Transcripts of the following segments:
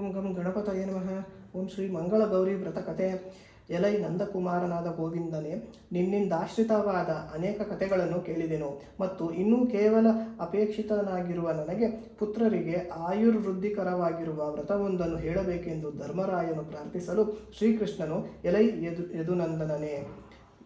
ಓಂ ಗಂ ಗಣಪತಯ ನಮಃ. ಓಂ ಶ್ರೀ ಮಂಗಳ ಗೌರಿ ವ್ರತ ಕಥೆ ಎಲೈ ನಂದಕುಮಾರನಾದ ಗೋವಿಂದನೇ, ನಿನ್ನಿಂದಾಶ್ರಿತವಾದ ಅನೇಕ ಕಥೆಗಳನ್ನು ಕೇಳಿದೆನು ಮತ್ತು ಇನ್ನೂ ಕೇವಲ ಅಪೇಕ್ಷಿತನಾಗಿರುವ ನನಗೆ ಪುತ್ರರಿಗೆ ಆಯುರ್ವೃದ್ಧಿಕರವಾಗಿರುವ ವ್ರತವೊಂದನ್ನು ಹೇಳಬೇಕೆಂದು ಧರ್ಮರಾಯನು ಪ್ರಾರ್ಥಿಸಲು ಶ್ರೀಕೃಷ್ಣನು ಎಲೈ ಯದು ಯದುನಂದನನೇ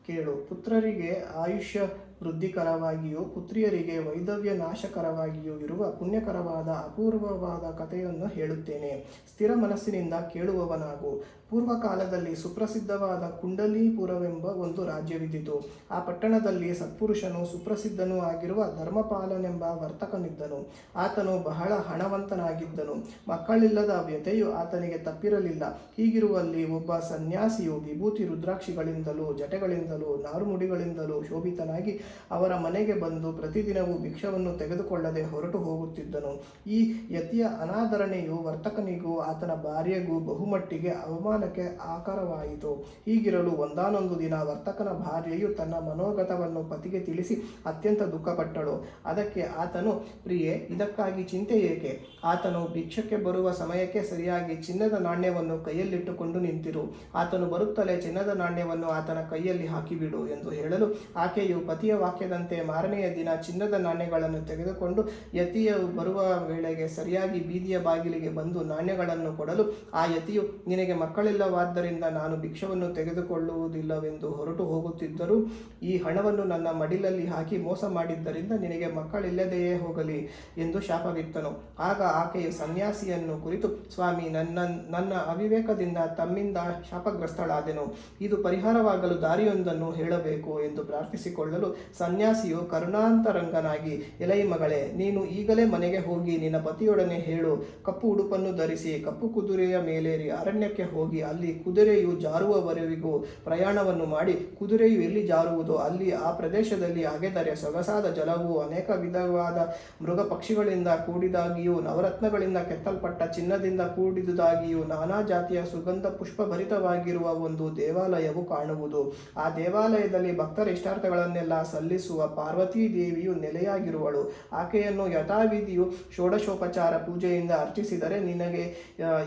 ಕೇಳು, ಪುತ್ರರಿಗೆ ಆಯುಷ್ಯ ವೃದ್ಧಿಕರವಾಗಿಯೂ ಪುತ್ರಿಯರಿಗೆ ವೈದವ್ಯ ನಾಶಕರವಾಗಿಯೂ ಇರುವ ಪುಣ್ಯಕರವಾದ ಅಪೂರ್ವವಾದ ಕಥೆಯನ್ನು ಹೇಳುತ್ತೇನೆ. ಸ್ಥಿರ ಮನಸ್ಸಿನಿಂದ ಕೇಳುವವನಾಗು. ಪೂರ್ವಕಾಲದಲ್ಲಿ ಸುಪ್ರಸಿದ್ಧವಾದ ಕುಂಡಲೀಪುರವೆಂಬ ಒಂದು ರಾಜ್ಯವಿದ್ದಿತು. ಆ ಪಟ್ಟಣದಲ್ಲಿ ಸತ್ಪುರುಷನು ಸುಪ್ರಸಿದ್ಧನೂ ಆಗಿರುವ ಧರ್ಮಪಾಲನೆಂಬ ವರ್ತಕನಿದ್ದನು. ಆತನು ಬಹಳ ಹಣವಂತನಾಗಿದ್ದನು. ಮಕ್ಕಳಿಲ್ಲದ ವ್ಯಥೆಯು ಆತನಿಗೆ ತಪ್ಪಿರಲಿಲ್ಲ. ಹೀಗಿರುವಲ್ಲಿ ಒಬ್ಬ ಸನ್ಯಾಸಿಯು ವಿಭೂತಿ ರುದ್ರಾಕ್ಷಿಗಳಿಂದಲೂ, ಜಟೆಗಳಿಂದಲೂ, ನಾರುಮುಡಿಗಳಿಂದಲೂ ಶೋಭಿತನಾಗಿ ಅವರ ಮನೆಗೆ ಬಂದು ಪ್ರತಿದಿನವೂ ಭಿಕ್ಷವನ್ನು ತೆಗೆದುಕೊಳ್ಳದೆ ಹೊರಟು ಹೋಗುತ್ತಿದ್ದನು. ಈ ಯತಿಯ ಅನಾದರಣೆಯು ವರ್ತಕನಿಗೂ ಆತನ ಭಾರ್ಯೆಗೂ ಬಹುಮಟ್ಟಿಗೆ ಅವಮಾನಕ್ಕೆ ಆಕಾರವಾಯಿತು. ಹೀಗಿರಲು ಒಂದಾನೊಂದು ದಿನ ವರ್ತಕನ ಭಾರ್ಯೆಯು ತನ್ನ ಮನೋಗತವನ್ನು ಪತಿಗೆ ತಿಳಿಸಿ ಅತ್ಯಂತ ದುಃಖಪಟ್ಟಳು. ಅದಕ್ಕೆ ಆತನು, ಪ್ರಿಯೆ, ಇದಕ್ಕಾಗಿ ಚಿಂತೆ ಏಕೆ? ಆತನು ಭಿಕ್ಷಕ್ಕೆ ಬರುವ ಸಮಯಕ್ಕೆ ಸರಿಯಾಗಿ ಚಿನ್ನದ ನಾಣ್ಯವನ್ನು ಕೈಯಲ್ಲಿಟ್ಟುಕೊಂಡು ನಿಂತಿರು. ಆತನು ಬರುತ್ತಲೇ ಚಿನ್ನದ ನಾಣ್ಯವನ್ನು ಆತನ ಕೈಯಲ್ಲಿ ಹಾಕಿಬಿಡು ಎಂದು ಹೇಳಲು ಆಕೆಯು ಪತಿಯ ವಾಕ್ಯದಂತೆ ಮಾರನೆಯ ದಿನ ಚಿನ್ನದ ನಾಣ್ಯಗಳನ್ನು ತೆಗೆದುಕೊಂಡು ಯತಿಯು ಬರುವ ವೇಳೆಗೆ ಸರಿಯಾಗಿ ಬೀದಿಯ ಬಾಗಿಲಿಗೆ ಬಂದು ನಾಣ್ಯಗಳನ್ನು ಕೊಡಲು, ಆ ಯತಿಯು, ನಿನಗೆ ಮಕ್ಕಳಿಲ್ಲವಾದ್ದರಿಂದ ನಾನು ಭಿಕ್ಷವನ್ನು ತೆಗೆದುಕೊಳ್ಳುವುದಿಲ್ಲವೆಂದು ಹೊರಟು ಹೋಗುತ್ತಿದ್ದರೂ, ಈ ಹಣವನ್ನು ನನ್ನ ಮಡಿಲಲ್ಲಿ ಹಾಕಿ ಮೋಸ ಮಾಡಿದ್ದರಿಂದ ನಿನಗೆ ಮಕ್ಕಳಿಲ್ಲದೆಯೇ ಹೋಗಲಿ ಎಂದು ಶಾಪವಿತ್ತನು. ಆಗ ಆಕೆಯು ಸನ್ಯಾಸಿಯನ್ನು ಕುರಿತು, ಸ್ವಾಮಿ, ನನ್ನ ನನ್ನ ಅವಿವೇಕದಿಂದ ತಮ್ಮಿಂದ ಶಾಪಗ್ರಸ್ತಳಾದೆನು. ಇದು ಪರಿಹಾರವಾಗಲು ದಾರಿಯೊಂದನ್ನು ಹೇಳಬೇಕು ಎಂದು ಪ್ರಾರ್ಥಿಸಿಕೊಳ್ಳಲು ಸನ್ಯಾಸಿಯು ಕರುಣಾಂತರಂಗನಾಗಿ, ಎಲೈ ಮಗಳೇ, ನೀನು ಈಗಲೇ ಮನೆಗೆ ಹೋಗಿ ನಿನ್ನ ಪತಿಯೊಡನೆ ಹೇಳು. ಕಪ್ಪು ಉಡುಪನ್ನು ಧರಿಸಿ, ಕಪ್ಪು ಕುದುರೆಯ ಮೇಲೇರಿ ಅರಣ್ಯಕ್ಕೆ ಹೋಗಿ, ಅಲ್ಲಿ ಕುದುರೆಯು ಜಾರುವವರೆಗೂ ಪ್ರಯಾಣವನ್ನು ಮಾಡಿ, ಕುದುರೆಯು ಎಲ್ಲಿ ಜಾರುವುದೋ ಅಲ್ಲಿ, ಆ ಪ್ರದೇಶದಲ್ಲಿ ಅಗೆದರೆ ಸೊಗಸಾದ ಜಲವು ಅನೇಕ ವಿಧವಾದ ಮೃಗ ಪಕ್ಷಿಗಳಿಂದ ಕೂಡಿದಾಗಿಯೂ, ನವರತ್ನಗಳಿಂದ ಕೆತ್ತಲ್ಪಟ್ಟ ಚಿನ್ನದಿಂದ ಕೂಡಿದುದಾಗಿಯೂ, ನಾನಾ ಜಾತಿಯ ಸುಗಂಧ ಪುಷ್ಪಭರಿತವಾಗಿರುವ ಒಂದು ದೇವಾಲಯವು ಕಾಣುವುದು. ಆ ದೇವಾಲಯದಲ್ಲಿ ಭಕ್ತರ ಇಷ್ಟಾರ್ಥಗಳನ್ನೆಲ್ಲ ಸಲ್ಲಿಸುವ ಪಾರ್ವತೀ ದೇವಿಯು ನೆಲೆಯಾಗಿರುವಳು. ಆಕೆಯನ್ನು ಯಥಾವಿಧಿಯು ಷೋಡಶೋಪಚಾರ ಪೂಜೆಯಿಂದ ಅರ್ಚಿಸಿದರೆ ನಿನಗೆ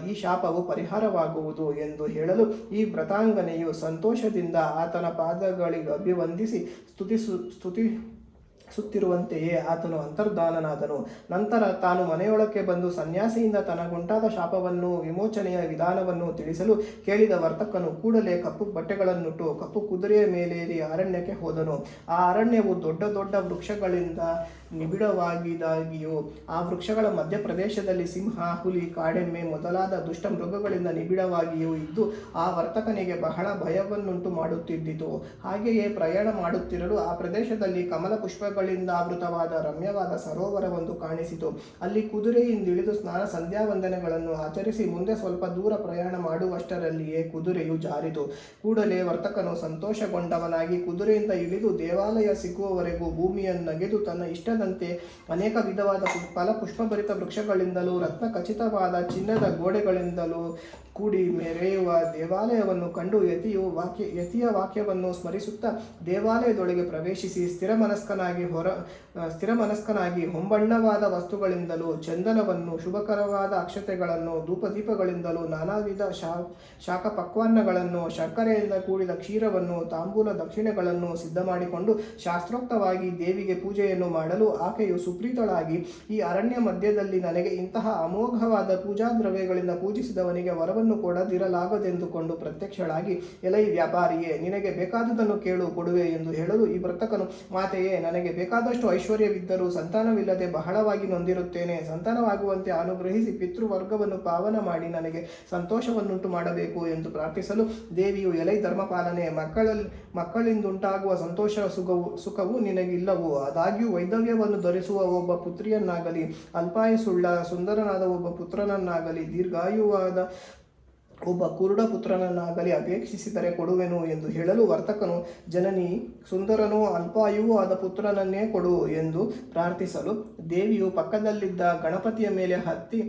ಈ ಶಾಪವು ಪರಿಹಾರವಾಗುವುದು ಎಂದು ಹೇಳಲು ಈ ವ್ರತಾಂಗನೆಯು ಸಂತೋಷದಿಂದ ಆತನ ಪಾದಗಳಿಗೆ ಅಭಿವಂದಿಸಿ ಸ್ತುತಿಸು, ಸ್ತುತಿ ಸುತ್ತಿರುವಂತೆಯೇ ಆತನು ಅಂತರ್ಧಾನನಾದನು ನಂತರ ತಾನು ಮನೆಯೊಳಕ್ಕೆ ಬಂದು ಸನ್ಯಾಸಿಯಿಂದ ತನಗುಂಟಾದ ಶಾಪವನ್ನು, ವಿಮೋಚನೆಯ ವಿಧಾನವನ್ನು ತಿಳಿಸಲು ಕೇಳಿದ ವರ್ತಕನು ಕೂಡಲೇ ಕಪ್ಪು ಬಟ್ಟೆಗಳನ್ನುಟ್ಟು ಕಪ್ಪು ಕುದುರೆಯ ಮೇಲೇರಿ ಅರಣ್ಯಕ್ಕೆ ಹೋದನು. ಆ ಅರಣ್ಯವು ದೊಡ್ಡ ದೊಡ್ಡ ವೃಕ್ಷಗಳಿಂದ ನಿಬಿಡವಾಗಿದಾಗಿಯೂ ಆ ವೃಕ್ಷಗಳ ಮಧ್ಯಪ್ರದೇಶದಲ್ಲಿ ಸಿಂಹ, ಹುಲಿ, ಕಾಡೆಮ್ಮೆ ಮೊದಲಾದ ದುಷ್ಟ ಮೃಗಗಳಿಂದ ನಿಬಿಡವಾಗಿಯೂ ಇದ್ದು, ಆ ವರ್ತಕನಿಗೆ ಬಹಳ ಭಯವನ್ನುಂಟು ಮಾಡುತ್ತಿದ್ದಿತು. ಹಾಗೆಯೇ ಪ್ರಯಾಣ ಮಾಡುತ್ತಿರಲು ಆ ಪ್ರದೇಶದಲ್ಲಿ ಕಮಲ ಪುಷ್ಪಗಳಿಂದ ಆವೃತವಾದ ರಮ್ಯವಾದ ಸರೋವರವೊಂದು ಕಾಣಿಸಿತು. ಅಲ್ಲಿ ಕುದುರೆಯಿಂದಿಳಿದು ಸ್ನಾನ ಸಂಧ್ಯಾವಂದನೆಗಳನ್ನು ಆಚರಿಸಿ ಮುಂದೆ ಸ್ವಲ್ಪ ದೂರ ಪ್ರಯಾಣ ಮಾಡುವಷ್ಟರಲ್ಲಿಯೇ ಕುದುರೆಯು ಜಾರಿತು. ಕೂಡಲೇ ವರ್ತಕನು ಸಂತೋಷಗೊಂಡವನಾಗಿ ಕುದುರೆಯಿಂದ ಇಳಿದು ದೇವಾಲಯ ಸಿಕ್ಕುವವರೆಗೂ ಭೂಮಿಯನ್ನಗೆದು ತನ್ನ ಇಷ್ಟದಂತೆ ಅನೇಕ ವಿಧವಾದ ಫಲ ಪುಷ್ಪಭರಿತ ವೃಕ್ಷಗಳಿಂದಲೂ ರತ್ನ ಖಚಿತವಾದ ಚಿನ್ನದ ಗೋಡೆಗಳಿಂದಲೂ ಕೂಡಿ ಮೆರೆಯುವ ದೇವಾಲಯವನ್ನು ಕಂಡು ಯತಿಯು ವಾಕ್ಯ, ಯತಿಯ ವಾಕ್ಯವನ್ನು ಸ್ಮರಿಸುತ್ತಾ ದೇವಾಲಯದೊಳಗೆ ಪ್ರವೇಶಿಸಿ ಸ್ಥಿರ ಮನಸ್ಕನಾಗಿ ಹೊರ ಸ್ಥಿರ ಮನಸ್ಕನಾಗಿ ಹೊಂಬಣ್ಣವಾದ ವಸ್ತುಗಳಿಂದಲೂ, ಚಂದನವನ್ನು, ಶುಭಕರವಾದ ಅಕ್ಷತೆಗಳನ್ನು, ಧೂಪದೀಪಗಳಿಂದಲೂ ನಾನಾ ವಿಧ ಶಾ ಶಾಖ ಪಕ್ವಾನ್ನಗಳನ್ನು ಶರ್ಕರೆಯಿಂದ ಕೂಡಿದ ಕ್ಷೀರವನ್ನು, ತಾಂಬೂಲ ದಕ್ಷಿಣೆಗಳನ್ನು ಸಿದ್ಧ ಮಾಡಿಕೊಂಡು ಶಾಸ್ತ್ರೋಕ್ತವಾಗಿ ದೇವಿಗೆ ಪೂಜೆಯನ್ನು ಮಾಡಲು ಆಕೆಯು ಸುಪ್ರೀತಳಾಗಿ ಈ ಅರಣ್ಯ ಮಧ್ಯದಲ್ಲಿ ನನಗೆ ಇಂತಹ ಅಮೋಘವಾದ ಪೂಜಾ ದ್ರವ್ಯಗಳಿಂದ ಪೂಜಿಸಿದವನಿಗೆ ವರವನ್ನು ಕೊಡದಿರಲಾಗದೆಂದುಕೊಂಡು ಪ್ರತ್ಯಕ್ಷಳಾಗಿ, ಎಲೈ ವ್ಯಾಪಾರಿಯೇ, ನಿನಗೆ ಬೇಕಾದುದನ್ನು ಕೇಳು ಕೊಡುವೆ ಎಂದು ಹೇಳಲು ಈ ವರ್ತಕನು, ಮಾತೆಯೇ, ನನಗೆ ಬೇಕಾದಷ್ಟು ಐಶ್ವರ್ಯವಿದ್ದರೂ ಸಂತಾನವಿಲ್ಲದೆ ಬಹಳವಾಗಿ ನೊಂದಿರುತ್ತೇನೆ. ಸಂತಾನವಾಗುವಂತೆ ಅನುಗ್ರಹಿಸಿ ಪಿತೃವರ್ಗವನ್ನು ಪಾವನ ಮಾಡಿ ನನಗೆ ಸಂತೋಷವನ್ನುಂಟು ಮಾಡಬೇಕು ಎಂದು ಪ್ರಾರ್ಥಿಸಲು ದೇವಿಯು ಎಲೈ ಧರ್ಮಪಾಲನೆ ಮಕ್ಕಳಲ್ಲಿ ಮಕ್ಕಳಿಂದುಂಟಾಗುವ ಸಂತೋಷ ಸುಖವು ಸುಖವು ನಿನಗಿಲ್ಲವು? ಆದಾಗ್ಯೂ ವೈದವ್ಯವನ್ನು ಧರಿಸುವ ಒಬ್ಬ ಪುತ್ರಿಯನ್ನಾಗಲಿ ಅಲ್ಪಾಯಸುಳ್ಳ ಸುಂದರನಾದ ಒಬ್ಬ ಪುತ್ರನನ್ನಾಗಲಿ, ದೀರ್ಘಾಯುವಾದ ಒಬ್ಬ ಕುರುಡ ಪುತ್ರನನ್ನಾಗಲಿ ಅಪೇಕ್ಷಿಸಿದರೆ ಕೊಡುವೆನು ಎಂದು ಹೇಳಲು ವರ್ತಕನು ಜನನಿ ಸುಂದರನೂ ಅಲ್ಪಾಯುವೂ ಆದ ಪುತ್ರನನ್ನೇ ಕೊಡು ಎಂದು ಪ್ರಾರ್ಥಿಸಲು ದೇವಿಯು ಪಕ್ಕದಲ್ಲಿದ್ದ ಗಣಪತಿಯ ಮೇಲೆ ಹತ್ತಿ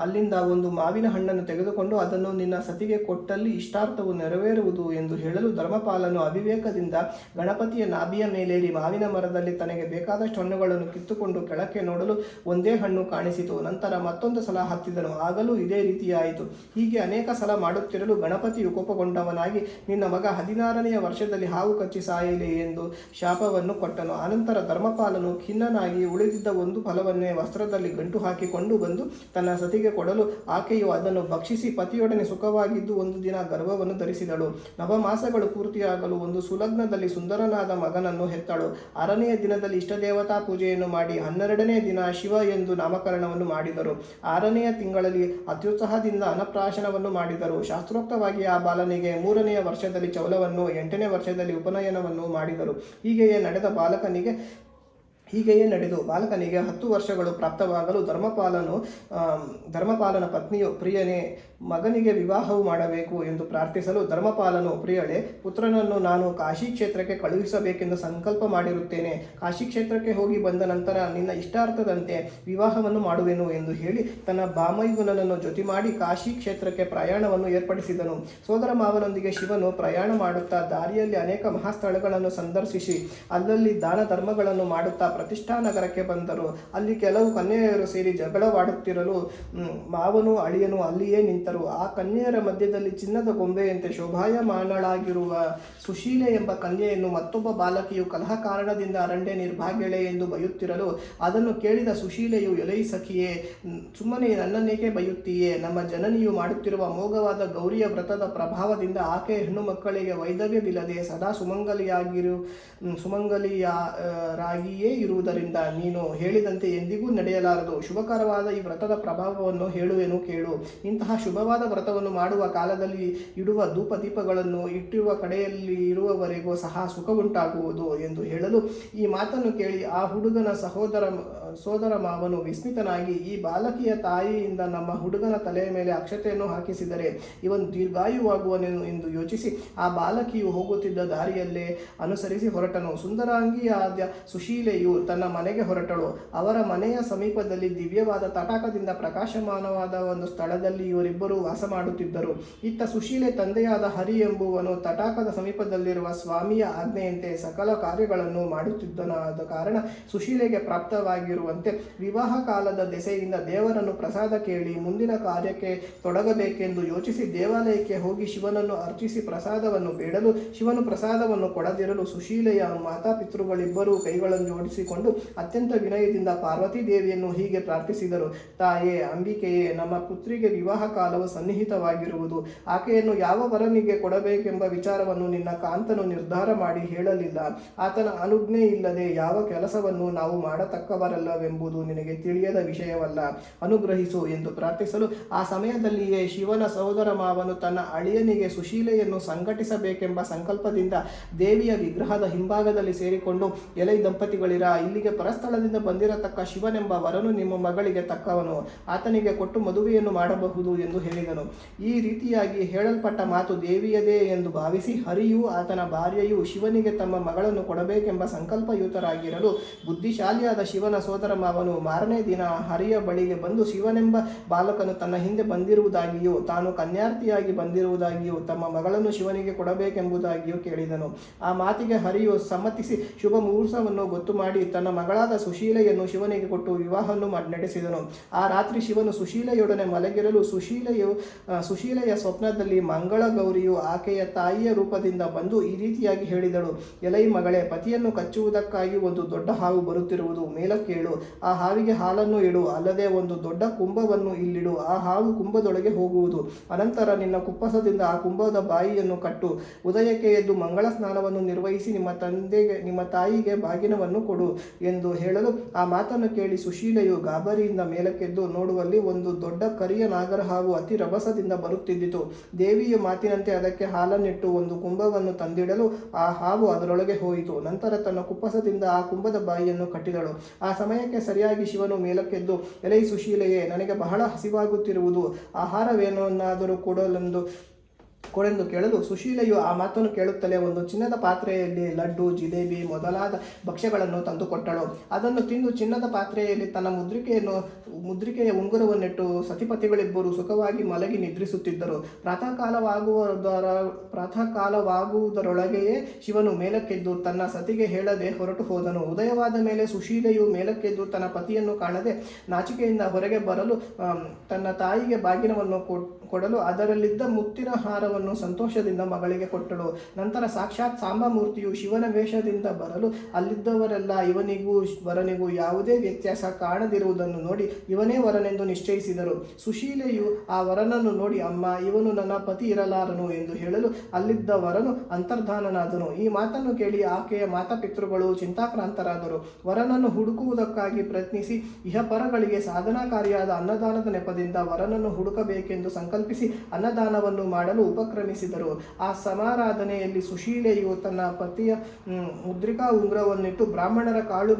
ಅಲ್ಲಿಂದ ಒಂದು ಮಾವಿನ ಹಣ್ಣನ್ನು ತೆಗೆದುಕೊಂಡು ಅದನ್ನು ನಿನ್ನ ಸತಿಗೆ ಕೊಟ್ಟಲ್ಲಿ ಇಷ್ಟಾರ್ಥವು ನೆರವೇರುವುದು ಎಂದು ಹೇಳಲು ಧರ್ಮಪಾಲನು ಅವಿವೇಕದಿಂದ ಗಣಪತಿಯ ನಾಭಿಯ ಮೇಲೇರಿ ಮಾವಿನ ಮರದಲ್ಲಿ ತನಗೆ ಬೇಕಾದಷ್ಟು ಹಣ್ಣುಗಳನ್ನು ಕಿತ್ತುಕೊಂಡು ಕೆಳಕ್ಕೆ ನೋಡಲು ಒಂದೇ ಹಣ್ಣು ಕಾಣಿಸಿತು. ನಂತರ ಮತ್ತೊಂದು ಸಲ ಹತ್ತಿದನು. ಆಗಲೂ ಇದೇ ರೀತಿಯಾಯಿತು. ಹೀಗೆ ಅನೇಕ ಸಲ ಮಾಡುತ್ತಿರಲು ಗಣಪತಿಯು ಕೋಪಗೊಂಡವನಾಗಿ, ನಿನ್ನ ಮಗ ಹದಿನಾರನೆಯ ವರ್ಷದಲ್ಲಿ ಹಾವು ಕಚ್ಚಿ ಸಾಯಲಿ ಎಂದು ಶಾಪವನ್ನು ಕೊಟ್ಟನು. ಅನಂತರ ಧರ್ಮಪಾಲನು ಖಿನ್ನನಾಗಿ ಉಳಿದಿದ್ದ ಒಂದು ಫಲವನ್ನೇ ವಸ್ತ್ರದಲ್ಲಿ ಗಂಟು ಹಾಕಿಕೊಂಡು ಬಂದು ತನ್ನ ಸತಿಗೆ ಕೊಡಲು ಆಕೆಯು ಅದನ್ನು ಭಕ್ಷಿಸಿ ಪತಿಯೊಡನೆ ಸುಖವಾಗಿದ್ದು ಒಂದು ದಿನ ಗರ್ಭವನ್ನು ಧರಿಸಿದಳು. ನವಮಾಸಗಳು ಪೂರ್ತಿಯಾಗಲು ಒಂದು ಸುಲಗ್ನದಲ್ಲಿ ಸುಂದರನಾದ ಮಗನನ್ನು ಹೆತ್ತಳು. ಆರನೆಯ ದಿನದಲ್ಲಿ ಇಷ್ಟದೇವತಾ ಪೂಜೆಯನ್ನು ಮಾಡಿ ಹನ್ನೆರಡನೇ ದಿನ ಶಿವ ಎಂದು ನಾಮಕರಣವನ್ನು ಮಾಡಿದರು. ಆರನೆಯ ತಿಂಗಳಲ್ಲಿ ಅತ್ಯುತ್ಸಾಹದಿಂದ ಅನಪ್ರಾಶನವನ್ನು ಮಾಡಿದರು. ಶಾಸ್ತ್ರೋಕ್ತವಾಗಿ ಆ ಬಾಲನಿಗೆ ಮೂರನೆಯ ವರ್ಷದಲ್ಲಿ ಚೌಲವನ್ನು, ಎಂಟನೇ ವರ್ಷದಲ್ಲಿ ಉಪನಯನವನ್ನು ಮಾಡಿದರು. ಹೀಗೆಯೇ ನಡೆದ ಬಾಲಕನಿಗೆ ಹೀಗೆಯೇ ನಡೆದು ಬಾಲಕನಿಗೆ ಹತ್ತು ವರ್ಷಗಳು ಪ್ರಾಪ್ತವಾಗಲು ಧರ್ಮಪಾಲನು ಧರ್ಮಪಾಲನ ಪತ್ನಿಯು ಪ್ರಿಯನೇ, ಮಗನಿಗೆ ವಿವಾಹವು ಮಾಡಬೇಕು ಎಂದು ಪ್ರಾರ್ಥಿಸಲು ಧರ್ಮಪಾಲನು, ಪ್ರಿಯಳೆ, ಪುತ್ರನನ್ನು ನಾನು ಕಾಶಿ ಕ್ಷೇತ್ರಕ್ಕೆ ಕಳುಹಿಸಬೇಕೆಂದು ಸಂಕಲ್ಪ ಮಾಡಿರುತ್ತೇನೆ. ಕಾಶಿ ಕ್ಷೇತ್ರಕ್ಕೆ ಹೋಗಿ ಬಂದ ನಂತರ ನಿನ್ನ ಇಷ್ಟಾರ್ಥದಂತೆ ವಿವಾಹವನ್ನು ಮಾಡುವೆನು ಎಂದು ಹೇಳಿ ತನ್ನ ಬಾಮೈಗುನನನ್ನು ಜೊತೆ ಮಾಡಿ ಕಾಶಿ ಕ್ಷೇತ್ರಕ್ಕೆ ಪ್ರಯಾಣವನ್ನು ಏರ್ಪಡಿಸಿದನು. ಸೋದರ ಮಾವನೊಂದಿಗೆ ಶಿವನು ಪ್ರಯಾಣ ಮಾಡುತ್ತಾ ದಾರಿಯಲ್ಲಿ ಅನೇಕ ಮಹಾಸ್ಥಳಗಳನ್ನು ಸಂದರ್ಶಿಸಿ, ಅಲ್ಲಲ್ಲಿ ದಾನ ಧರ್ಮಗಳನ್ನು ಮಾಡುತ್ತಾ ಪ್ರತಿಷ್ಠಾ ನಗರಕ್ಕೆ ಬಂದರು ಅಲ್ಲಿ ಕೆಲವು ಕನ್ಯೆಯರು ಸೇರಿ ಜಗಳವಾಡುತ್ತಿರಲು ಮಾವನು ಅಳಿಯನು ಅಲ್ಲಿಯೇ ನಿಂತರು. ಆ ಕನ್ಯೆಯರ ಮಧ್ಯದಲ್ಲಿ ಚಿನ್ನದ ಗೊಂಬೆಯಂತೆ ಶೋಭಾಯಮಾನಳಾಗಿರುವ ಸುಶೀಲೆ ಎಂಬ ಕನ್ಯೆಯನ್ನು ಮತ್ತೊಬ್ಬ ಬಾಲಕಿಯು ಕಲಹ ಕಾರಣದಿಂದ ಅರಣ್ಯ ನಿರ್ಭಾಗ್ಯಳೆ ಎಂದು ಬಯುತ್ತಿರಲು ಅದನ್ನು ಕೇಳಿದ ಸುಶೀಲೆಯು ಎಲೈ ಸಖಿಯೇ ಸುಮ್ಮನೆ ನನ್ನನ್ನೇಕೆ ಬಯುತ್ತೀಯೇ? ನಮ್ಮ ಜನನಿಯು ಮಾಡುತ್ತಿರುವ ಮೋಘವಾದ ಗೌರಿಯ ವ್ರತದ ಪ್ರಭಾವದಿಂದ ಆಕೆ ಹೆಣ್ಣು ಮಕ್ಕಳಿಗೆ ವೈದವ್ಯವಿಲ್ಲದೆ ಸದಾ ಸುಮಂಗಲಿಯಾಗಿರು ಮ್, ಸುಮಂಗಲಿಯರಾಗಿಯೇ ಇರುವುದರಿಂದ ನೀನು ಹೇಳಿದಂತೆ ಎಂದಿಗೂ ನಡೆಯಲಾರದು. ಶುಭಕರವಾದ ಈ ವ್ರತದ ಪ್ರಭಾವವನ್ನು ಹೇಳುವೆನು, ಕೇಳು. ಇಂತಹ ಶುಭವಾದ ವ್ರತವನ್ನು ಮಾಡುವ ಕಾಲದಲ್ಲಿ ಇಡುವ ಧೂಪ ದೀಪಗಳನ್ನು ಇಟ್ಟಿರುವ ಕಡೆಯಲ್ಲಿ ಇರುವವರೆಗೂ ಸಹ ಸುಖವುಂಟಾಗುವುದು ಎಂದು ಹೇಳಲು ಈ ಮಾತನ್ನು ಕೇಳಿ ಆ ಹುಡುಗನ ಸಹೋದರ ಸೋದರ ಮಾವನು ವಿಸ್ಮಿತನಾಗಿ, ಈ ಬಾಲಕಿಯ ತಾಯಿಯಿಂದ ನಮ್ಮ ಹುಡುಗನ ತಲೆಯ ಮೇಲೆ ಅಕ್ಷತೆಯನ್ನು ಹಾಕಿಸಿದರೆ ಇವನು ದೀರ್ಘಾಯುವಾಗುವನೆನು ಎಂದು ಯೋಚಿಸಿ, ಆ ಬಾಲಕಿಯು ಹೋಗುತ್ತಿದ್ದ ದಾರಿಯಲ್ಲೇ ಅನುಸರಿಸಿ ಹೊರಟನು. ಸುಂದರಾಂಗಿಯಾದ ಸುಶೀಲೆಯು ತನ್ನ ಮನೆಗೆ ಹೊರಟಳು. ಅವರ ಮನೆಯ ಸಮೀಪದಲ್ಲಿ ದಿವ್ಯವಾದ ತಟಾಕದಿಂದ ಪ್ರಕಾಶಮಾನವಾದ ಒಂದು ಸ್ಥಳದಲ್ಲಿ ಇವರಿಬ್ಬರು ವಾಸ ಮಾಡುತ್ತಿದ್ದರು. ಇತ್ತ ಸುಶೀಲೆ ತಂದೆಯಾದ ಹರಿ ಎಂಬುವನು ತಟಾಕದ ಸಮೀಪದಲ್ಲಿರುವ ಸ್ವಾಮಿಯ ಆಜ್ಞೆಯಂತೆ ಸಕಲ ಕಾರ್ಯಗಳನ್ನು ಮಾಡುತ್ತಿದ್ದನಾದ ಕಾರಣ ಸುಶೀಲೆಗೆ ಪ್ರಾಪ್ತವಾಗಿರುವಂತೆ ವಿವಾಹ ಕಾಲದ ದೆಸೆಯಿಂದ ದೇವರನ್ನು ಪ್ರಸಾದ ಕೇಳಿ ಮುಂದಿನ ಕಾರ್ಯಕ್ಕೆ ತೊಡಗಬೇಕೆಂದು ಯೋಚಿಸಿ ದೇವಾಲಯಕ್ಕೆ ಹೋಗಿ ಶಿವನನ್ನು ಅರ್ಚಿಸಿ ಪ್ರಸಾದವನ್ನು ಬೇಡಲು, ಶಿವನು ಪ್ರಸಾದವನ್ನು ಕೊಡದಿರಲು ಸುಶೀಲೆಯ ಮಾತಾಪಿತೃಗಳಿಬ್ಬರೂ ಕೈಗಳನ್ನು ಜೋಡಿಸಿಕೊಂಡು ಅತ್ಯಂತ ವಿನಯದಿಂದ ಪಾರ್ವತಿ ದೇವಿಯನ್ನು ಹೀಗೆ ಪ್ರಾರ್ಥಿಸಿದರು. ತಾಯೇ, ಅಂಬಿಕೆಯೇ, ನಮ್ಮ ಪುತ್ರಿಗೆ ವಿವಾಹ ಕಾಲವು ಸನ್ನಿಹಿತವಾಗಿರುವುದು. ಆಕೆಯನ್ನು ಯಾವ ವರನಿಗೆ ಕೊಡಬೇಕೆಂಬ ವಿಚಾರವನ್ನು ನಿನ್ನ ಕಾಂತನು ನಿರ್ಧಾರ ಮಾಡಿ ಹೇಳಲಿಲ್ಲ. ಆತನ ಅನುಜ್ಞೆ ಇಲ್ಲದೆ ಯಾವ ಕೆಲಸವನ್ನು ನಾವು ಮಾಡತಕ್ಕವರಲ್ಲವೆಂಬುದು ನಿನಗೆ ತಿಳಿಯದ ವಿಷಯವಲ್ಲ. ಅನುಗ್ರಹಿಸು ಎಂದು ಪ್ರಾರ್ಥಿಸಲು ಆ ಸಮಯದಲ್ಲಿಯೇ ಶಿವನ ಸಹೋದರ ಮಾವನು ತನ್ನ ಅಳಿಯನಿಗೆ ಸುಶೀಲೆಯನ್ನು ಸಂಘಟಿಸಬೇಕೆಂಬ ಸಂಕಲ್ಪದಿಂದ ದೇವಿಯ ವಿಗ್ರಹದ ಹಿಂಭಾಗದಲ್ಲಿ ಸೇರಿಕೊಂಡು, ಎಲೆ ದಂಪತಿಗಳಿರ, ಇಲ್ಲಿಗೆ ಪರಸ್ಥಳದಿಂದ ಬಂದಿರತಕ್ಕ ಶಿವನೆಂಬ ವರನು ನಿಮ್ಮ ಮಗಳಿಗೆ ತಕ್ಕವನು. ಆತನಿಗೆ ಕೊಟ್ಟು ಮದುವೆಯನ್ನು ಮಾಡಬಹುದು ಎಂದು ಹೇಳಿದನು. ಈ ರೀತಿಯಾಗಿ ಹೇಳಲ್ಪಟ್ಟ ಮಾತು ದೇವಿಯದೇ ಎಂದು ಭಾವಿಸಿ ಹರಿಯು ಆತನ ಭಾರ್ಯೆಯು ಶಿವನಿಗೆ ತಮ್ಮ ಮಗಳನ್ನು ಕೊಡಬೇಕೆಂಬ ಸಂಕಲ್ಪಯುತರಾಗಿರಲು ಬುದ್ಧಿಶಾಲಿಯಾದ ಶಿವನ ಸೋದರ ಮಾವನು ಮಾರನೇ ದಿನ ಹರಿಯ ಬಳಿಗೆ ಬಂದು ಶಿವನೆಂಬ ಬಾಲಕನು ತನ್ನ ಹಿಂದೆ ಬಂದಿರುವುದಾಗಿಯೂ, ತಾನು ಕನ್ಯಾರ್ಥಿಯಾಗಿ ಬಂದಿರುವುದಾಗಿಯೂ, ತಮ್ಮ ಮಗಳನ್ನು ಶಿವನಿಗೆ ಕೊಡಬೇಕೆಂಬುದಾಗಿಯೂ ಕೇಳಿದನು. ಆ ಮಾತಿಗೆ ಹರಿಯು ಸಮ್ಮತಿಸಿ ಶುಭ ಮುಹೂರ್ತವನ್ನು ಗೊತ್ತು ಮಾಡಿ ತನ್ನ ಮಗಳಾದ ಸುಶೀಲೆಯನ್ನು ಶಿವನಿಗೆ ಕೊಟ್ಟು ವಿವಾಹವನ್ನು ನಡೆಸಿದನು. ಆ ರಾತ್ರಿ ಶಿವನು ಸುಶೀಲೆಯೊಡನೆ ಮಲಗಿರಲು ಸುಶೀಲೆಯು ಸುಶೀಲೆಯ ಸ್ವಪ್ನದಲ್ಲಿ ಮಂಗಳ ಗೌರಿಯು ಆಕೆಯ ತಾಯಿಯ ರೂಪದಿಂದ ಬಂದು ಈ ರೀತಿಯಾಗಿ ಹೇಳಿದಳು. ಎಲೈ ಮಗಳೇ, ಪತಿಯನ್ನು ಕಚ್ಚುವುದಕ್ಕಾಗಿ ಒಂದು ದೊಡ್ಡ ಹಾವು ಬರುತ್ತಿರುವುದು ಮೇಲಕ್ಕೇಳು. ಆ ಹಾವಿಗೆ ಹಾಲನ್ನು ಇಡು, ಅಲ್ಲದೆ ಒಂದು ದೊಡ್ಡ ಕುಂಭವನ್ನು ಇಲ್ಲಿಡು, ಆ ಹಾವು ಕುಂಭದೊಳಗೆ ಹೋಗುವುದು. ಅನಂತರ ನಿನ್ನ ಕುಪ್ಪಸದಿಂದ ಆ ಕುಂಭದ ಬಾಯಿಯನ್ನು ಕಟ್ಟು, ಉದಯಕ್ಕೆ ಎದ್ದು ಮಂಗಳ ಸ್ನಾನವನ್ನು ನಿರ್ವಹಿಸಿ ನಿಮ್ಮ ತಂದೆಗೆ, ನಿಮ್ಮ ತಾಯಿಗೆ ಬಾಗಿನವನ್ನು ಕೊಡು ಎಂದು ಹೇಳಲು ಆ ಮಾತನ್ನು ಕೇಳಿ ಸುಶೀಲೆಯು ಗಾಬರಿಯಿಂದ ಮೇಲಕ್ಕೆದ್ದು ನೋಡುವಲ್ಲಿ ಒಂದು ದೊಡ್ಡ ಕರಿಯ ನಾಗರ ಹಾವು ಅತಿ ರಭಸದಿಂದ ಬರುತ್ತಿದ್ದಿತು. ದೇವಿಯ ಮಾತಿನಂತೆ ಅದಕ್ಕೆ ಹಾಲನ್ನಿಟ್ಟು ಒಂದು ಕುಂಭವನ್ನು ತಂದಿಡಲು ಆ ಹಾವು ಅದರೊಳಗೆ ಹೋಯಿತು. ನಂತರ ತನ್ನ ಕುಪ್ಪಸದಿಂದ ಆ ಕುಂಭದ ಬಾಯಿಯನ್ನು ಕಟ್ಟಿದಳು. ಆ ಸಮಯಕ್ಕೆ ಸರಿಯಾಗಿ ಶಿವನು ಮೇಲಕ್ಕೆದ್ದು ಎಲೈ ಸುಶೀಲೆಯೇ ನನಗೆ ಬಹಳ ಹಸಿವಾಗುತ್ತಿರುವುದು ಆಹಾರವೇನನ್ನಾದರೂ ಕೊಡಲೆಂದು ಕೊಡೆಂದು ಕೇಳಲು ಸುಶೀಲೆಯು ಆ ಮಾತನ್ನು ಕೇಳುತ್ತಲೇ ಒಂದು ಚಿನ್ನದ ಪಾತ್ರೆಯಲ್ಲಿ ಲಡ್ಡು, ಜಿಲೇಬಿ ಮೊದಲಾದ ಭಕ್ಷ್ಯಗಳನ್ನು ತಂದುಕೊಟ್ಟಳು. ಅದನ್ನು ತಿಂದು ಚಿನ್ನದ ಪಾತ್ರೆಯಲ್ಲಿ ತನ್ನ ಮುದ್ರಿಕೆಯನ್ನು, ಮುದ್ರಿಕೆಯ ಉಂಗುರವನ್ನಿಟ್ಟು ಸತಿಪತಿಗಳಿಬ್ಬರು ಸುಖವಾಗಿ ಮಲಗಿ ನಿದ್ರಿಸುತ್ತಿದ್ದರು. ಪ್ರಾತಃ ಕಾಲವಾಗುವುದರ ಪ್ರಾತಃ ಕಾಲವಾಗುವುದರೊಳಗೆಯೇ ಶಿವನು ಮೇಲಕ್ಕೆದ್ದು ತನ್ನ ಸತಿಗೆ ಹೇಳದೆ ಹೊರಟು ಹೋದನು. ಉದಯವಾದ ಮೇಲೆ ಸುಶೀಲೆಯು ಮೇಲಕ್ಕೆದ್ದು ತನ್ನ ಪತಿಯನ್ನು ಕಾಣದೆ ನಾಚಿಕೆಯಿಂದ ಹೊರಗೆ ಬರಲು ತನ್ನ ತಾಯಿಗೆ ಬಾಗಿನವನ್ನು ಕೊಟ್- ಕೊಡಲು ಅದರಲ್ಲಿದ್ದ ಮುತ್ತಿನ ಹಾರವನ್ನು ಸಂತೋಷದಿಂದ ಮಗಳಿಗೆ ಕೊಟ್ಟಳು. ನಂತರ ಸಾಕ್ಷಾತ್ ಸಾಂಬಮೂರ್ತಿಯು ಶಿವನ ವೇಷದಿಂದ ಬರಲು ಅಲ್ಲಿದ್ದವರೆಲ್ಲ ಇವನಿಗೂ ವರನಿಗೂ ಯಾವುದೇ ವ್ಯತ್ಯಾಸ ಕಾಣದಿರುವುದನ್ನು ನೋಡಿ ಇವನೇ ವರನೆಂದು ನಿಶ್ಚಯಿಸಿದರು. ಸುಶೀಲೆಯು ಆ ವರನನ್ನು ನೋಡಿ, ಅಮ್ಮ, ಇವನು ನನ್ನ ಪತಿ ಇರಲಾರನು ಎಂದು ಹೇಳಲು ಅಲ್ಲಿದ್ದ ವರನು ಅಂತರ್ಧಾನನಾದನು. ಈ ಮಾತನ್ನು ಕೇಳಿ ಆಕೆಯ ಮಾತಾಪಿತೃಗಳು ಚಿಂತಾಕ್ರಾಂತರಾದರು. ವರನನ್ನು ಹುಡುಕುವುದಕ್ಕಾಗಿ ಪ್ರಯತ್ನಿಸಿ, ಇಹಪರಗಳಿಗೆ ಸಾಧನಾಕಾರಿಯಾದ ಅನ್ನದಾನದ ನೆಪದಿಂದ ವರನನ್ನು ಹುಡುಕಬೇಕೆಂದು ಸಂಕಲ್ಪಿಸಿ ಅನ್ನದಾನವನ್ನು ಮಾಡಲು ಉಪಕ್ರಮಿಸಿದರು. ಆ ಸಮಾರಾಧನೆಯಲ್ಲಿ ಸುಶೀಲೆಯು ತನ್ನ ಪತಿಯ ಮುದ್ರಿಕಾ ಉಂಗುರವನ್ನಿಟ್ಟು ಬ್ರಾಹ್ಮಣರ ಕಾಳು,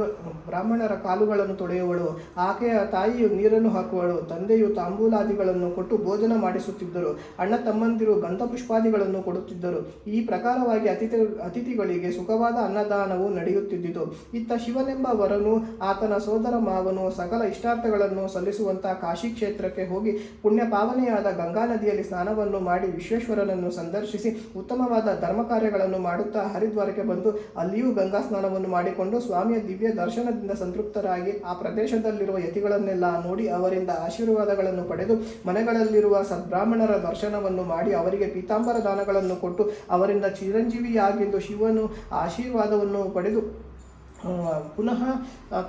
ಬ್ರಾಹ್ಮಣರ ಕಾಲುಗಳನ್ನು ತೊಳೆಯುವಳು. ಆಕೆಯ ತಾಯಿಯು ನೀರನ್ನು ಹಾಕುವಳು. ತಂದೆಯು ತಾಂಬೂಲಾದಿಗಳನ್ನು ಕೊಟ್ಟು ಭೋಜನ ಮಾಡಿಸುತ್ತಿದ್ದರು. ಅಣ್ಣ ತಮ್ಮಂದಿರು ಗಂಧಪುಷ್ಪಾದಿಗಳನ್ನು ಕೊಡುತ್ತಿದ್ದರು. ಈ ಪ್ರಕಾರವಾಗಿ ಅತಿಥಿ, ಅತಿಥಿಗಳಿಗೆ ಸುಖವಾದ ಅನ್ನದಾನವು ನಡೆಯುತ್ತಿದ್ದಿತು. ಇತ್ತ ಶಿವನೆಂಬ ವರನು ಆತನ ಸೋದರ ಮಾವನು ಸಕಲ ಇಷ್ಟಾರ್ಥಗಳನ್ನು ಸಲ್ಲಿಸುವಂತಹ ಕಾಶಿ ಕ್ಷೇತ್ರಕ್ಕೆ ಹೋಗಿ ಪುಣ್ಯ ಪಾವನೆಯಾದ ಗಂಗಾ ನದಿಯಲ್ಲಿ ಸ್ನಾನವನ್ನು ಮಾಡಿ ವಿಶ್ವೇಶ್ವರನನ್ನು ಸಂದರ್ಶಿಸಿ ಉತ್ತಮವಾದ ಧರ್ಮ ಕಾರ್ಯಗಳನ್ನು ಮಾಡುತ್ತಾ ಹರಿದ್ವಾರಕ್ಕೆ ಬಂದು ಅಲ್ಲಿಯೂ ಗಂಗಾ ಸ್ನಾನವನ್ನು ಮಾಡಿಕೊಂಡು ಸ್ವಾಮಿಯ ದಿವ್ಯ ದರ್ಶನದಿಂದ ಸಂತೃಪ್ತರಾಗಿ ಆ ಪ್ರದೇಶದಲ್ಲಿರುವ ಯತಿಗಳನ್ನೆಲ್ಲ ನೋಡಿ ಅವರಿಂದ ಆಶೀರ್ವಾದಗಳನ್ನು ಪಡೆದು ಮನೆಗಳಲ್ಲಿರುವ ಸದ್ಬ್ರಾಹ್ಮಣರ ದರ್ಶನವನ್ನು ಮಾಡಿ ಅವರಿಗೆ ಪೀತಾಂಬರ ದಾನಗಳನ್ನು ಕೊಟ್ಟು ಅವರಿಂದ ಚಿರಂಜೀವಿಯಾಗಿದ್ದು ಶಿವನು ಆಶೀರ್ವಾದವನ್ನು ಪಡೆದು ಪುನಃ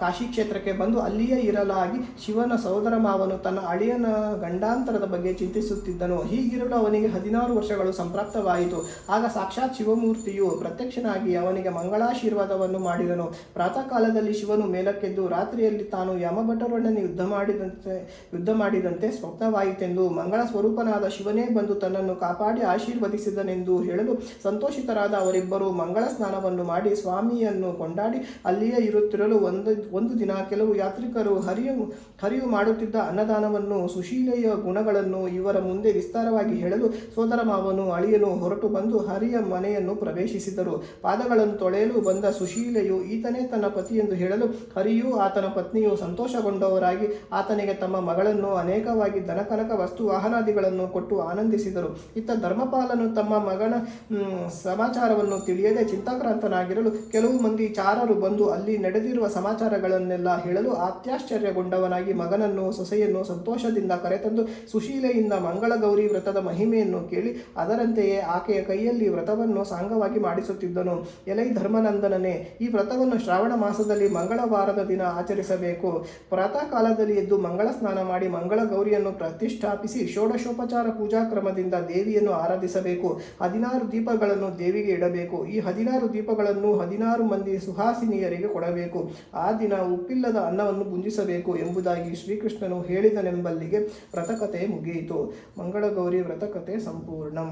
ಕಾಶಿ ಕ್ಷೇತ್ರಕ್ಕೆ ಬಂದು ಅಲ್ಲಿಯೇ ಇರಲಾಗಿ ಶಿವನ ಸಹೋದರ ಮಾವನು ತನ್ನ ಅಳಿಯನ ಗಂಡಾಂತರದ ಬಗ್ಗೆ ಚಿಂತಿಸುತ್ತಿದ್ದನು. ಹೀಗಿರಲು ಅವನಿಗೆ ಹದಿನಾರು ವರ್ಷಗಳು ಸಂಪ್ರಾಪ್ತವಾಯಿತು. ಆಗ ಸಾಕ್ಷಾತ್ ಶಿವಮೂರ್ತಿಯು ಪ್ರತ್ಯಕ್ಷನಾಗಿ ಅವನಿಗೆ ಮಂಗಳಾಶೀರ್ವಾದವನ್ನು ಮಾಡಿದನು. ಪ್ರಾತಃ ಕಾಲದಲ್ಲಿ ಶಿವನು ಮೇಲಕ್ಕೆದ್ದು ರಾತ್ರಿಯಲ್ಲಿ ತಾನು ಯಮಭಟರೊಡನೆ ಯುದ್ಧ ಮಾಡಿದಂತೆ ಯುದ್ಧ ಮಾಡಿದಂತೆ ಸ್ವಪ್ನವಾಯಿತೆಂದು ಮಂಗಳ ಸ್ವರೂಪನಾದ ಶಿವನೇ ಬಂದು ತನ್ನನ್ನು ಕಾಪಾಡಿ ಆಶೀರ್ವದಿಸಿದನೆಂದು ಹೇಳಲು ಸಂತೋಷಿತರಾದ ಅವರಿಬ್ಬರು ಮಂಗಳ ಸ್ನಾನವನ್ನು ಮಾಡಿ ಸ್ವಾಮಿಯನ್ನು ಕೊಂಡಾಡಿ ಅಲ್ಲಿಯೇ ಇರುತ್ತಿರಲು ಒಂದು ಒಂದು ದಿನ ಕೆಲವು ಯಾತ್ರಿಕರು ಹರಿಯು ಹರಿವು ಮಾಡುತ್ತಿದ್ದ ಅನ್ನದಾನವನ್ನು ಸುಶೀಲೆಯ ಗುಣಗಳನ್ನು ಇವರ ಮುಂದೆ ವಿಸ್ತಾರವಾಗಿ ಹೇಳಲು ಸೋದರ ಮಾವನು ಅಳಿಯನು ಹೊರಟು ಬಂದು ಹರಿಯ ಮನೆಯನ್ನು ಪ್ರವೇಶಿಸಿದರು. ಪಾದಗಳನ್ನು ತೊಳೆಯಲು ಬಂದ ಸುಶೀಲೆಯು ಈತನೇ ತನ್ನ ಪತಿ ಎಂದು ಹೇಳಲು ಹರಿಯು ಆತನ ಪತ್ನಿಯು ಸಂತೋಷಗೊಂಡವರಾಗಿ ಆತನಿಗೆ ತಮ್ಮ ಮಗಳನ್ನು ಅನೇಕವಾಗಿ ದನಕನಕ ವಸ್ತು ವಾಹನಾದಿಗಳನ್ನು ಕೊಟ್ಟು ಆನಂದಿಸಿದರು. ಇತ್ತ ಧರ್ಮಪಾಲನು ತಮ್ಮ ಮಗನ ಸಮಾಚಾರವನ್ನು ತಿಳಿಯದೆ ಚಿಂತಾಕ್ರಾಂತನಾಗಿರಲು ಕೆಲವು ಮಂದಿ ಚಾರರು ಬಂದು ಅಲ್ಲಿ ನಡೆದಿರುವ ಸಮಾಚಾರಗಳನ್ನೆಲ್ಲ ಹೇಳಲು ಅತ್ಯಾಶ್ಚರ್ಯಗೊಂಡವನಾಗಿ ಮಗನನ್ನು, ಸೊಸೆಯನ್ನು ಸಂತೋಷದಿಂದ ಕರೆತಂದು ಸುಶೀಲೆಯಿಂದ ಮಂಗಳಗೌರಿ ವ್ರತದ ಮಹಿಮೆಯನ್ನು ಕೇಳಿ ಅದರಂತೆಯೇ ಆಕೆಯ ಕೈಯಲ್ಲಿ ವ್ರತವನ್ನು ಸಾಂಗವಾಗಿ ಮಾಡಿಸುತ್ತಿದ್ದನು. ಎಲೈ ಧರ್ಮನಂದನನೇ, ಈ ವ್ರತವನ್ನು ಶ್ರಾವಣ ಮಾಸದಲ್ಲಿ ಮಂಗಳವಾರದ ದಿನ ಆಚರಿಸಬೇಕು. ಪ್ರಾತಃ ಕಾಲದಲ್ಲಿ ಎದ್ದು ಮಂಗಳ ಸ್ನಾನ ಮಾಡಿ ಮಂಗಳ ಗೌರಿಯನ್ನು ಪ್ರತಿಷ್ಠಾಪಿಸಿ ಷೋಡಶೋಪಚಾರ ಪೂಜಾ ಕ್ರಮದಿಂದ ದೇವಿಯನ್ನು ಆರಾಧಿಸಬೇಕು. ಹದಿನಾರು ದೀಪಗಳನ್ನು ದೇವಿಗೆ ಇಡಬೇಕು. ಈ ಹದಿನಾರು ದೀಪಗಳನ್ನು ಹದಿನಾರು ಮಂದಿ ಸುಹಾಸಿನಿಯರಿಗೆ ಕೊಡಬೇಕು. ಆ ದಿನ ಉಪ್ಪಿಲ್ಲದ ಅನ್ನವನ್ನು ಗುಂಜಿಸಬೇಕು ಎಂಬುದಾಗಿ ಶ್ರೀಕೃಷ್ಣನು ಹೇಳಿದನೆಂಬಲ್ಲಿಗೆ ವ್ರತಕತೆ ಮುಗಿಯಿತು. ಮಂಗಳಗೌರಿ ವ್ರತಕತೆ ಸಂಪೂರ್ಣಂ.